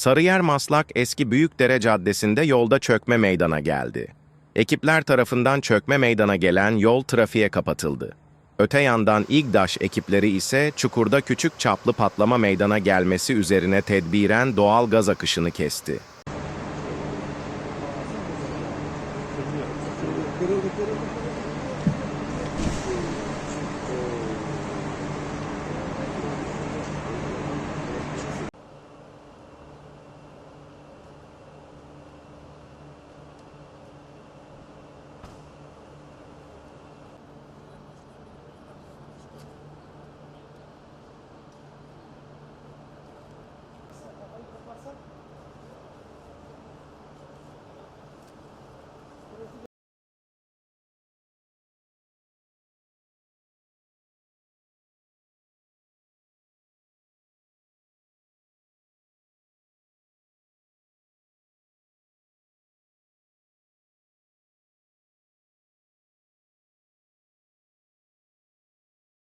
Sarıyer Maslak eski Büyükdere Caddesi'nde yolda çökme meydana geldi. Ekipler tarafından çökme meydana gelen yol trafiğe kapatıldı. Öte yandan İGDAŞ ekipleri ise çukurda küçük çaplı patlama meydana gelmesi üzerine tedbiren doğal gaz akışını kesti. Kırıldı, kırıldı, kırıldı.